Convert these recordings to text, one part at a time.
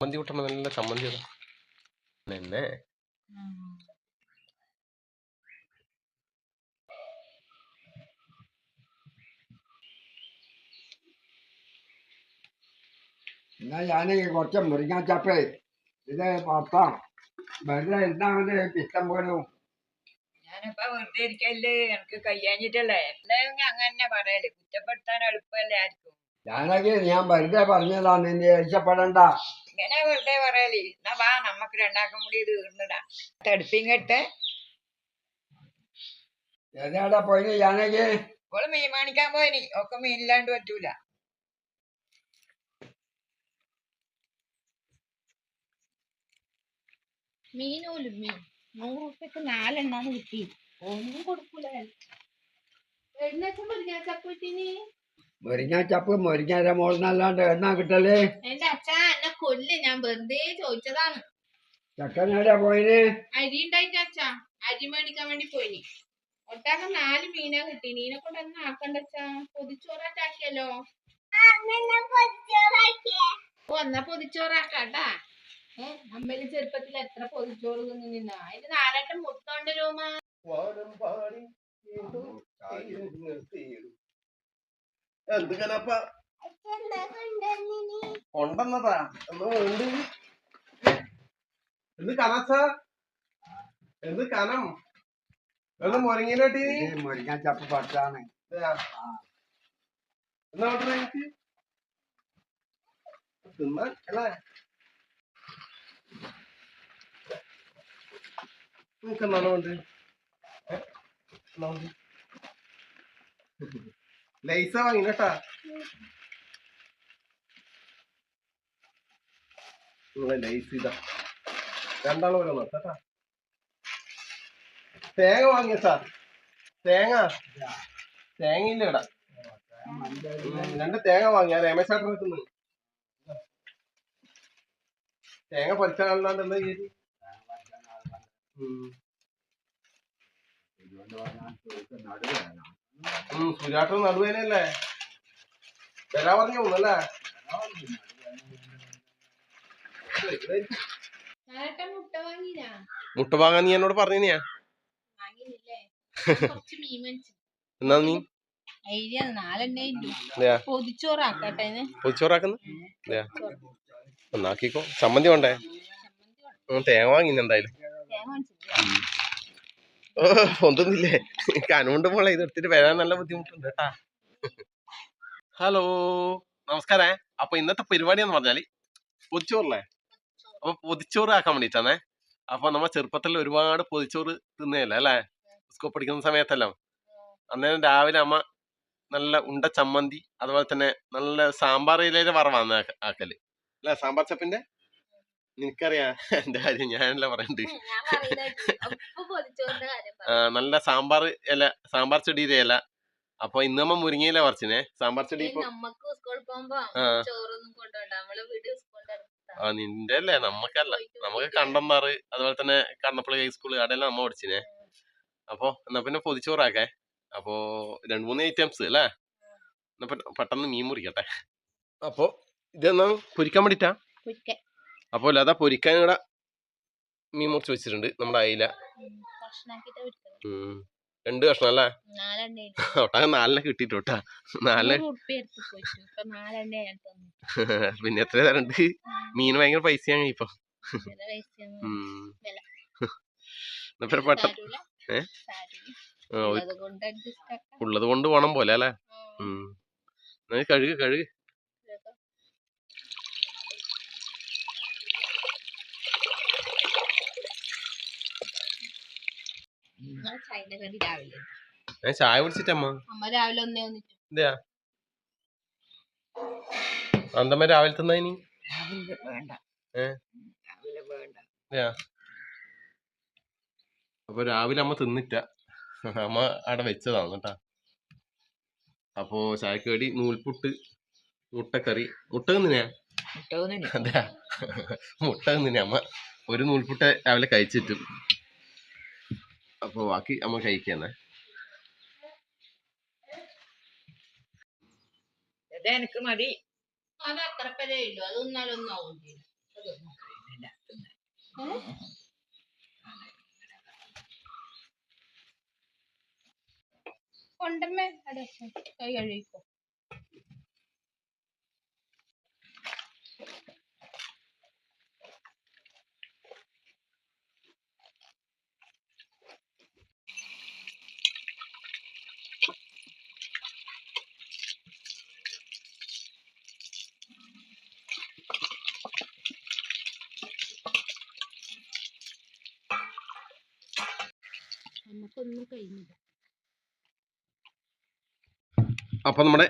ചമ്മന്തി കൂട്ടണം നല്ല ചമ്മന്തി ഇടാം. തന്നെ എന്നാ ഞാൻ കുറച്ച് മുരിങ്ങാച്ചപ്പേ ഇത് പത്താം വെറുതെ എന്താണ് ഇഷ്ടം പോലും ഞാനിപ്പോ വെറുതെ ഇരിക്കല്ലേ എനിക്ക് കയ്യാഞ്ഞിട്ടല്ലേ. എല്ലാവരും അങ്ങനെ പറയൽ. കുറ്റപ്പെടുത്താൻ എളുപ്പമല്ലേ ആർക്കും. ഞാനൊക്കെ ഞാൻ വെറുതെ പറഞ്ഞതാ നിന്നെ രക്ഷപ്പെടണ്ട. ഇങ്ങനെ വെറുതെ പറയൽ. എന്നാ വാ നമ്മക്ക് രണ്ടാക്കും കൂടി തീർന്നിടാ. തടുപ്പിങ്ങട്ട് എവിടെയാടാ പോയി ഞാനൊക്കെ? ഇപ്പോൾ മീൻ മേടിക്കാൻ പോയിനി. ഒക്കെ മീനില്ലാണ്ട് പറ്റൂല. മീനോലും മീൻ. നൂറ് റുപ്യക്ക് നാലെണ്ണാന്ന് കിട്ടി. ഒന്നും കൊടുക്കൂല എഴുന്നേക്കുമ്പോ ഞാൻ ചപ്പൂറ്റിനി മുരിങ്ങാച്ചപ്പ് ചപ്പ് മോളിനല്ലാണ്ട് എണ്ണ കിട്ടൽ? എന്റെ അച്ഛ എന്നെ കൊല്ല്. ഞാൻ വെറുതെ ചോദിച്ചതാണ്. ചെക്കനെവിടെയാ പോയിന് അരി ഉണ്ടായിട്ട് അച്ഛ. അരി മേടിക്കാൻ വേണ്ടി പോയിനി. ഒട്ടാക്ക നാല് മീനാ കിട്ടി. നീനെ കൊണ്ട് ഒന്നും ആക്കണ്ട അച്ഛാ? പൊതിച്ചോറാറ്റാക്കിയല്ലോ ഓ എന്നാ പൊതിച്ചോറാക്കാട്ടാ. ഏ അമ്മയിൽ ചെറുപ്പത്തിൽ എത്ര പൊതിച്ചോറ് തിന്നു നിന്ന അതിന് നാലെട്ടം മുട്ടോണ്ട് രൂപ എന്ത് കനപ്പ? കൊണ്ടെന്നതാ എന്നാ ഉണ്ട് എന്ത് കനച്ച? എന്ത് കനം? എന്ന് മുരങ്ങിയിലോട്ടി ഇത് മുരിങ്ങാച്ചപ്പ് പച്ചാണ് എന്നാ ഓർഡർ എനിക്ക് തിന്നാൻ അല്ലേ? എന്നാണോ ഉണ്ട് ലൈസ വാങ്ങിനട്ടാ ലൈസ് ഇതാ. രണ്ടാളും തേങ്ങ വാങ്ങിയ സാർ തേങ്ങ. തേങ്ങയില്ല ഇവിടെ. ഉം, രണ്ട് തേങ്ങ വാങ്ങിയ രമേശ് ചേട്ടൻ നിൽക്കുന്നു തേങ്ങ പൊരിച്ചാലാണ്ട് എന്താ ചെയ്ത് സുരാട്ടൻ നടുവേനല്ലേ? വരാ പറഞ്ഞു അല്ലേ നാലെട്ടം മുട്ട വാങ്ങാൻ നീ എന്നോട് മേടിച്ചു. എന്നാ നീ? ഒന്നാക്കിക്കോ. ചമ്മന്തി വേണ്ടേ? തേങ്ങ വാങ്ങിന് എന്തായാലും. തേങ്ങ വാങ്ങിച്ചിട്ടില്ല. ഓ ഒന്നുമില്ലേ? കനുകൊണ്ട് മോളെ. ഇത് എടുത്തിട്ട് വരാൻ നല്ല ബുദ്ധിമുട്ടുണ്ട് ഹലോ നമസ്കാരേ. അപ്പൊ ഇന്നത്തെ പരിപാടി എന്ന് പറഞ്ഞാൽ പൊതിച്ചോറല്ലേ? അപ്പൊ പൊതിച്ചോറ് ആക്കാൻ വേണ്ടിട്ടാണേ അപ്പൊ നമ്മ ചെറുപ്പത്തിൽ ഒരുപാട് പൊതിച്ചോറ് തിന്നേല അല്ലേ? സ്കൂൾ പഠിക്കുന്ന സമയത്തെല്ലാം. അന്നേരം രാവിലെ അമ്മ നല്ല ഉണ്ട ചമ്മന്തി അതുപോലെ തന്നെ നല്ല സാമ്പാർ ഇലയിലെ വറവാന്ന് ആക്ക- ആക്കൽ. അല്ലെ? സാമ്പാർ ചപ്പിന്റെ? നിനക്കറിയാ? എന്റെ കാര്യം ഞാനല്ല പറയണ്ട് പറയുന്നത് അപ്പൊ പൊതിച്ചോറിന്റെ കാര്യം ആ, നല്ല സാമ്പാർ ഇല സാമ്പാർ ചെടിയുടെ ഇല. അപ്പൊ ഇന്ന് നമ്മ മുരിങ്ങയില പറിച്ചിനെ. സാമ്പാർ ചെടി ആ. നിന്റെ അല്ലേ നമ്മക്കല്ല. നമുക്ക് കണ്ടന്താറ് അതുപോലെ തന്നെ കണ്ണപ്പള്ളി ഹൈസ്കൂൾ അവിടെയെല്ലാം നമ്മ പഠിച്ചിനെ. അപ്പൊ എന്നാ പിന്നെ പൊതിച്ചോറാക്കേ. അപ്പോ രണ്ട് മൂന്ന് ഐറ്റംസ് അല്ലേ? എന്നാ പെട്ടെന്ന് മീൻ മുറിക്കട്ടെ. അപ്പോ ഇതെന്നാ പൊരിക്കാൻ വേണ്ടിട്ടാ? കുരിക്ക. അപ്പോൾ അതാ പൊരിക്കാൻ ഇവിടെ മീൻ മുറിച്ച് വെച്ചിട്ടുണ്ട് നമ്മുടെ അയില. രണ്ട് കഷ്ണം അല്ലേ? ഒട്ടാകെ നാലിനെ കിട്ടിട്ടോട്ടാ ഞാൻ പിന്നെ എത്ര തരണ്ട്? മീൻ ഭയങ്കര പൈസയാണ് ഇപ്പൊ. പിന്നെ? സാരമില്ല. ഉള്ളത് കൊണ്ട് പോണം പോലെ അല്ലേ? കഴുക് കഴുക് ഇതൊക്കെ. നിങ്ങളെ ചൈന കടി രാവിലെ ഞാൻ ചായ കുടിച്ചിട്ടമ്മ? അമ്മ രാവിലെ ഒന്നേ അന്തമ്മ രാവിലെ തിന്നാ ഇനി? വേണ്ട. വേണ്ട. അപ്പൊ രാവിലെ അമ്മ തിന്നിട്ട. അമ്മ അവിടെ വെച്ചതാണ് കേട്ടാ. അപ്പോ ചായക്കടി നൂൽപുട്ട് മുട്ടക്കറി. മുട്ട തിന്നിനാ. അതെയാ? മുട്ട തിന്നിനാ അമ്മ. ഒരു നൂൽപുട്ട് രാവിലെ കഴിച്ചിട്ടു. അപ്പൊ ബാക്കി നമ്മൾ കഴിക്കാന്നേ എനിക്ക് മതി. അത് അത്ര പേരേ ഉള്ളൂ. അത് ഒന്നാലൊന്നും ആവും കൊണ്ടമ്മേ. കൈ കഴുകിക്കോ. നമുക്കൊന്നും കഴിഞ്ഞില്ല അപ്പൊ നമ്മുടെ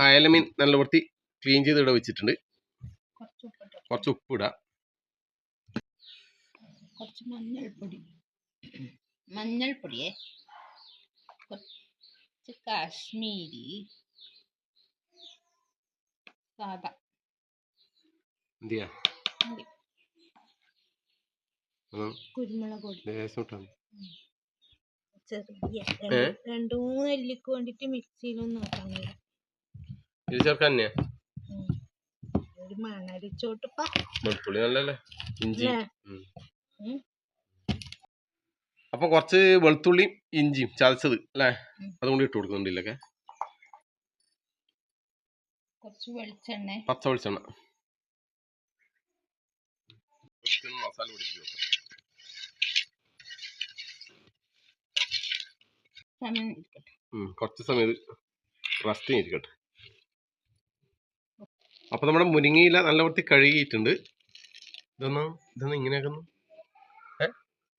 അയലമീൻ നല്ല വൃത്തി ക്ലീൻ ചെയ്ത് ഇവിടെ വെച്ചിട്ടുണ്ട്. കുറച്ച് ഉപ്പ് ഇടാം. കുറച്ച് മഞ്ഞൾപ്പൊടി. മഞ്ഞൾപ്പൊടിയേ? കുറച്ച് കാശ്മീരി സാദാ. കുരുമുളക് പൊടി. ചെറിയ? രണ്ടു മൂന്ന് അല്ലിക്ക് വേണ്ടിട്ട് മിക്സിയിലൊന്നും ആക്കാനില്ല ഇത് ചേർക്കാൻ തന്നെയാ ഒരു മണരിച്ചോട്ടിപ്പാ വെളുത്തുള്ളി നല്ലല്ലേ ഇഞ്ചി. അപ്പൊ കുറച്ച് വെളുത്തുള്ളിയും ഇഞ്ചിയും ചതച്ചത് അല്ലേ. അതുകൊണ്ട് ഇട്ട് കൊടുക്കുന്നുണ്ടല്ലൊക്കെ കുറച്ച് വെളിച്ചെണ്ണ. പച്ച വെളിച്ചെണ്ണ. മസാല പിടിപ്പിച്ചു സമയം ഇരിക്കട്ടെ. കുറച്ച് സമയം റസ്റ്റ് ഇരിക്കട്ടെ. അപ്പൊ നമ്മുടെ മുരിങ്ങയില നല്ല വൃത്തി കഴുകിയിട്ടുണ്ട്. ഇതൊന്ന് ഇതൊന്ന് ഇങ്ങനെയാക്കുന്നു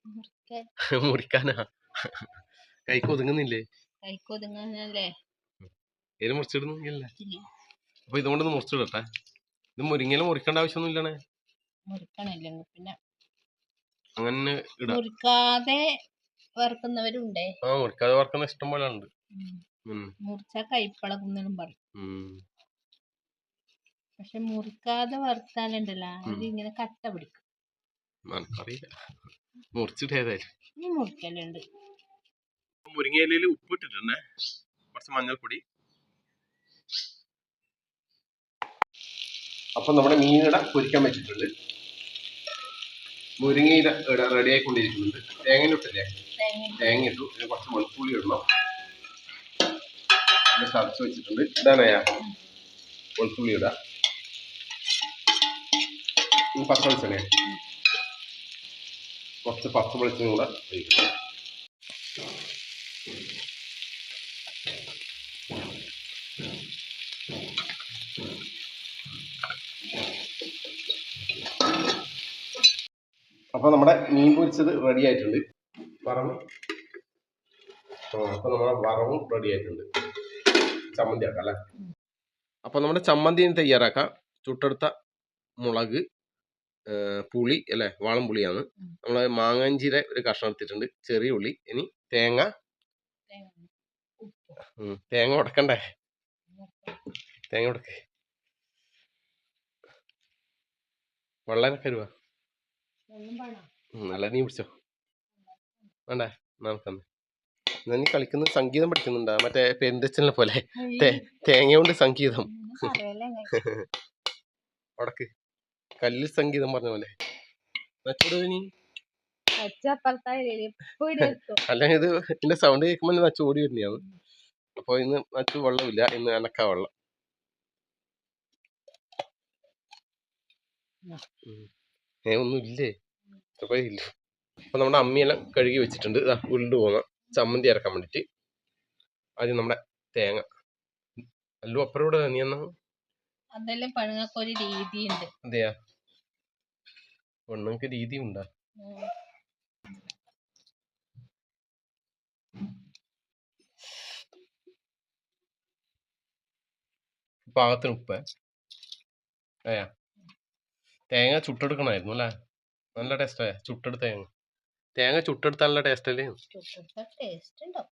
മുറിക്കാനാ? കൈക്ക് ഒതുങ്ങുന്നില്ലേ? മുറിച്ചിടുന്നില്ല ഇച്ചിരി അപ്പൊ ഇതുകൊണ്ടൊന്ന് മുറിച്ചിടട്ടെ. ഇത് മുരിങ്ങയില മുറിക്കേണ്ട ആവശ്യമൊന്നും ഇല്ലണേ മുറിക്കണില്ലെങ്കിൽ പിന്നെ അങ്ങനെ ഇടാതെ മുറിക്കാതെ വറുക്കുന്നവരുണ്ടേ? ആ മുറിക്കാതെ വറക്കുന്ന ഇഷ്ടം പോലെ ഉണ്ട് മുറിച്ച കൈപ്പളകുന്നെന്നും പറയും. പക്ഷെ മുറിക്കാതെ വറുത്താലുണ്ടല്ലോ അത് ഇങ്ങനെ കട്ട പിടിക്കും. എനിക്കറിയില്ല മുറിച്ചിട്ട് ഏതായാലും. ഈ മുറിക്കലുണ്ട്. മുരിങ്ങയിലയിൽ ഉപ്പ് ഇട്ടിട്ടുണ്ടേ കുറച്ച് മഞ്ഞൾപ്പൊടി. അപ്പൊ നമ്മുടെ മീനിട പൊരിക്കാൻ വെച്ചിട്ടുണ്ട്. മുരിങ്ങയില റെഡി ആയിക്കൊണ്ടിരിക്കുന്നുണ്ട്. തേങ്ങ ഇട്ടില്ലേ? തേങ്ങ ഇട്ടു പിന്നെ കുറച്ച് വെളുത്തുള്ളി ഇടണം. പിന്നെ ചതച്ച് വെച്ചിട്ടുണ്ട്. ഇടാനായ വെളുത്തുള്ളി ഇടാം. പച്ച വെളിച്ചെണ്ണ. കുറച്ച് പച്ച വെളിച്ചെണ്ണ കൂടെ ഒഴിക്കണം അപ്പോൾ നമ്മുടെ മീൻ പൊരിച്ചത് റെഡി ആയിട്ടുണ്ട്. വറവ്. ആ അപ്പൊ നമ്മുടെ വറവും റെഡി ആയിട്ടുണ്ട്. ചമ്മന്തി ആക്കാം അല്ലേ? അപ്പൊ നമ്മുടെ തയ്യാറാക്കാം. ചുട്ടെടുത്ത മുളക് പുളി അല്ലെ? വാളം പുളിയാണ്. ഉം. നമ്മൾ മാങ്ങാഞ്ചിര ഒരു കഷ്ണം എടുത്തിട്ടുണ്ട്. ചെറിയ ഉള്ളി ഇനി തേങ്ങ. തേങ്ങ ഉടക്കണ്ടേ? തേങ്ങ ഉടക്ക്. വെള്ളനൊക്കെ വരുവാ നല്ല നീ പിടിച്ചോ. വേണ്ടേ? നമുക്കെന്ന് എന്നാ നീ കളിക്കുന്ന സംഗീതം പഠിക്കുന്നുണ്ടാ? മറ്റേ പെരുന്തച്ചനെ പോലെ. തേങ്ങ കൊണ്ട് സംഗീതം. ഉടക്ക് കല്ലിൽ സംഗീതം പറഞ്ഞ പോലെ. നച്ചോട് നീ അല്ലെങ്കിൽ ഇത് ഇതിന്റെ സൗണ്ട് കേൾക്കുമ്പോൾ നച്ചു ഓടി വരുന്നതാണ് അപ്പൊ ഇന്ന് നച്ചു വെള്ളമില്ല. ഇന്ന് അനക്ക വെള്ളം. ഒന്നുമില്ലേ ഏ ഒന്നും ഇല്ലേ? അപ്പൊ ഇല്ല? അപ്പൊ നമ്മുടെ അമ്മിയെല്ലാം കഴുകി വെച്ചിട്ടുണ്ട്. ഇതാ ഉരുണ്ട് പോകുന്ന. ചമ്മന്തി ഇറക്കാൻ വേണ്ടിയിട്ട്. ആദ്യം നമ്മുടെ തേങ്ങ. അല്ലു അപ്പറൂടെ നീ എന്നാ? അതെല്ലാം പണുങ്ങൾക്കൊരു രീതിയുണ്ട്. അതെയാ? പെണ്ണുങ്ങൾക്ക് രീതി ഉണ്ടാ. പാകത്തിന് ഉപ്പ്. ഏയാ തേങ്ങ ചുട്ടെടുക്കണമായിരുന്നു അല്ലേ? നല്ല ടേസ്റ്റ്. ചുട്ടെടുത്ത തേങ്ങ. തേങ്ങ ചുട്ടെടുത്ത ടേസ്റ്റ് അല്ലേ? ടേസ്റ്റ് ഉണ്ടോ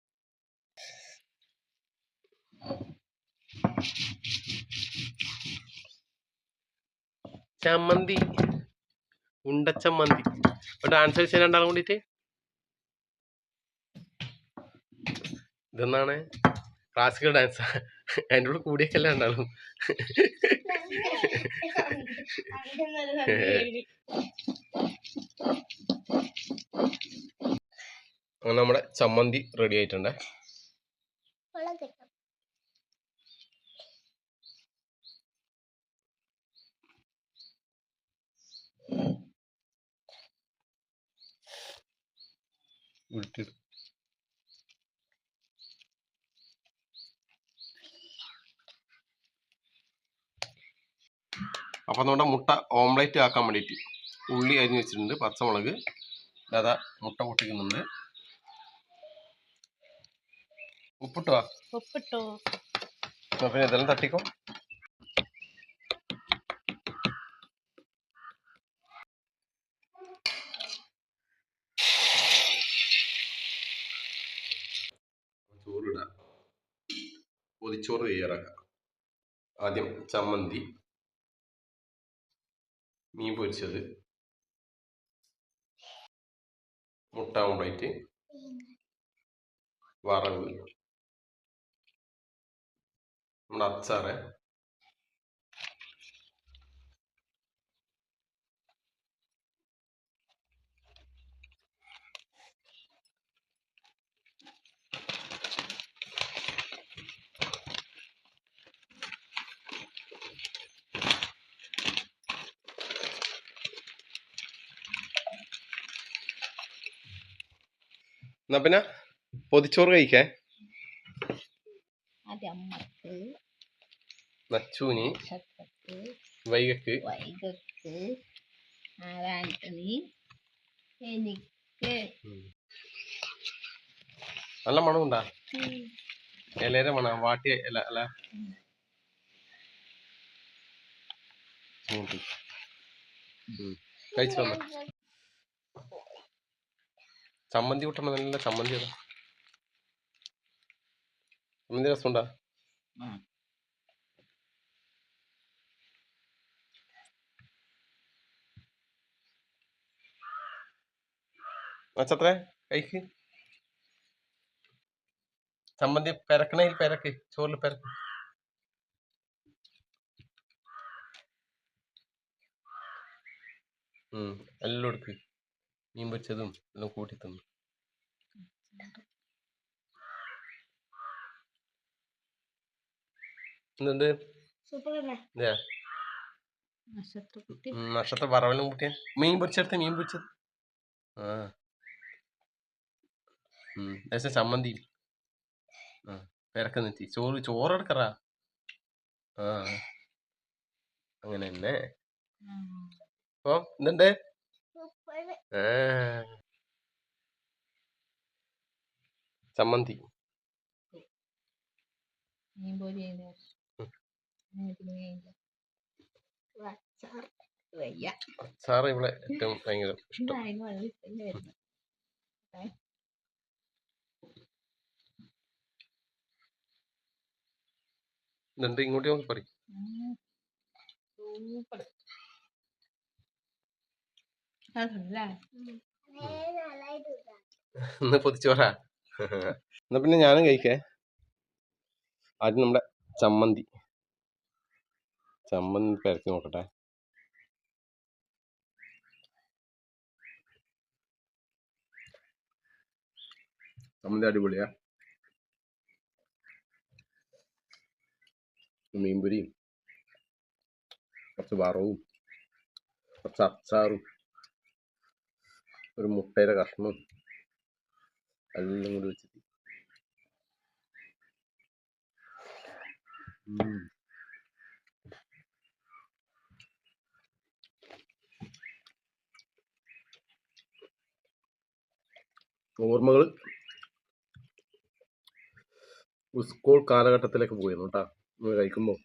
ചമ്മന്തി. ഉണ്ടച്ചമ്മന്തി ഒരു ഡാൻസ് കളിച്ച രണ്ടാളും കൂടിയിട്ട്? ഇതെന്നാണ്? ക്ലാസിക്കൽ ഡാൻസ് അതിന്റെ കൂടെ കൂടിയൊക്കെ രണ്ടാളും. അങ്ങനെ നമ്മുടെ ചമ്മന്തി റെഡി ആയിട്ടുണ്ട്. അപ്പൊ നമ്മുടെ മുട്ട ഓംലേറ്റ് ആക്കാൻ വേണ്ടിയിട്ട് ഉള്ളി അരിഞ്ഞു വെച്ചിട്ടുണ്ട് പച്ചമുളക്. അതാ മുട്ട പൊട്ടിക്കുന്നുണ്ട്. ഉപ്പിട്ടോ? ഉപ്പിട്ടോ. പിന്നെ ഇതെല്ലാം തട്ടിക്കോ? ചോറിടാം. പൊതിച്ചോറ് തയ്യാറാക്കാം. ആദ്യം ചമ്മന്തി. മീൻ പൊരിച്ചത്. മുട്ട ഓംപ്ലേറ്റ്. വറവ്. നമ്മുടെ അച്ചാറ്. എന്നാ പിന്നെ പൊതിച്ചോറ് കഴിക്കേ ആദ്യം അമ്മയ്ക്ക് ചക്കക്ക് വൈകക്ക് വൈകക്ക് ആരാണി എനിക്ക് നല്ല മണമുണ്ടാ? ഇലയുടെ മണം വാട്ടിയ ഇല അല്ല. കഴിച്ചു വന്ന ചമ്മന്തി കൂട്ടണം നല്ല ചമ്മന്തി ചമ്മന്തി രസമുണ്ടാ? ഉം. കൈക്ക്. ചമ്മന്തി പെരക്കണയിൽ പെരക്ക് ചോറിൽ പെരക്ക്. എല്ലാം എടുക്ക്. മീൻ പൊരിച്ചതും എല്ലാം കൂട്ടി തിന്നു. ഉം, നക്ഷത്ര വറവെല്ലാം കൂട്ടിയ. മീൻ പൊരിച്ചെടുത്ത് മീൻ പൊരിച്ചത്. ആ. ലേശം ചമ്മന്തി ആ പെരക്ക് നിറ്റി ചോറ് ചോറ് എടുക്കറാ? ആ. അങ്ങനെ തന്നെ അപ്പൊ എന്തുണ്ട് ചമ്മന്തി. സാറ് ഇവിടെ ഏറ്റവും ഭയങ്കര ഇഷ്ടം. ഇതുണ്ട് ഇങ്ങോട്ട് നോക്കി പറയും ഇന്ന് പൊതിച്ചോറാ. എന്നാ പിന്നെ ഞാനും കഴിക്കേ. ആദ്യം നമ്മുടെ ചമ്മന്തി. ചമ്മന്തി പെരക്കി നോക്കട്ടെ. ചമ്മന്തി അടിപൊളിയാ. മീൻപൊരിയും കുറച്ച് വറവും കുറച്ച് അച്ചാറും ഒരു മുട്ടയുടെ കഷ്ണം എല്ലാം കൂടി വെച്ചിട്ട്. ഓർമ്മകൾ സ്കൂൾ കാലഘട്ടത്തിലേക്ക് പോയിരുന്നു കേട്ടാ നമ്മൾ കഴിക്കുമ്പോൾ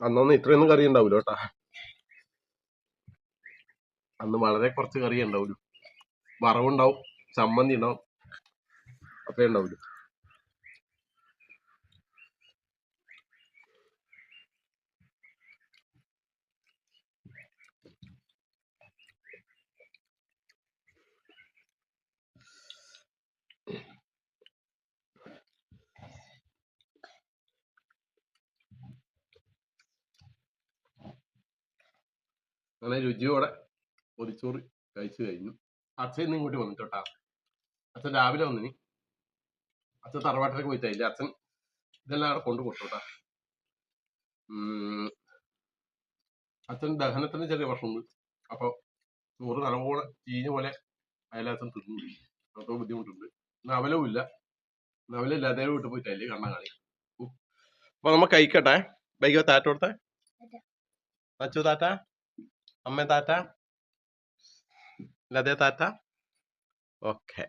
അന്നൊന്നും ഇത്രയൊന്നും കറി ഉണ്ടാവില്ല കേട്ടാ അന്ന് വളരെ കുറച്ച് കറി ഉണ്ടാവുള്ളൂ വറവുണ്ടാവും ചമ്മന്തി ഉണ്ടാവും അത്രേ ഉണ്ടാവുള്ളൂ അങ്ങനെ രുചിയോടെ പൊതിച്ചോറ് കഴിച്ചു കഴിഞ്ഞു. അച്ഛൻ ഇന്ന് ഇങ്ങോട്ട് വന്നിട്ടോട്ടാ. അച്ഛൻ രാവിലെ വന്നിനി. അച്ഛൻ തറവാട്ടിലേക്ക് പോയിട്ടില്ല അച്ഛൻ ഇതെല്ലാം അവിടെ കൊണ്ടു കൊടുത്തോട്ടാ. അച്ഛൻ ദഹനത്തിന് ചെറിയ പ്രശ്നമുണ്ട്. അപ്പൊ ചോറ് നല്ലപോലെ ചീഞ്ഞ പോലെ അയലച്ഛൻ തിന്നു. അത്ര ബുദ്ധിമുട്ടുണ്ട്. നവലവും ഇല്ല. നവലില്ലാതെ വീട്ടിൽ പോയിട്ടല്ലേ കണ്ണ കാണി. അപ്പൊ നമ്മ കഴിക്കട്ടെ. ബൈക്കോ താറ്റ കൊടുത്തേ? അച്ചു താറ്റ? അമ്മ താറ്റ ലതേ താറ്റ ഓക്കെ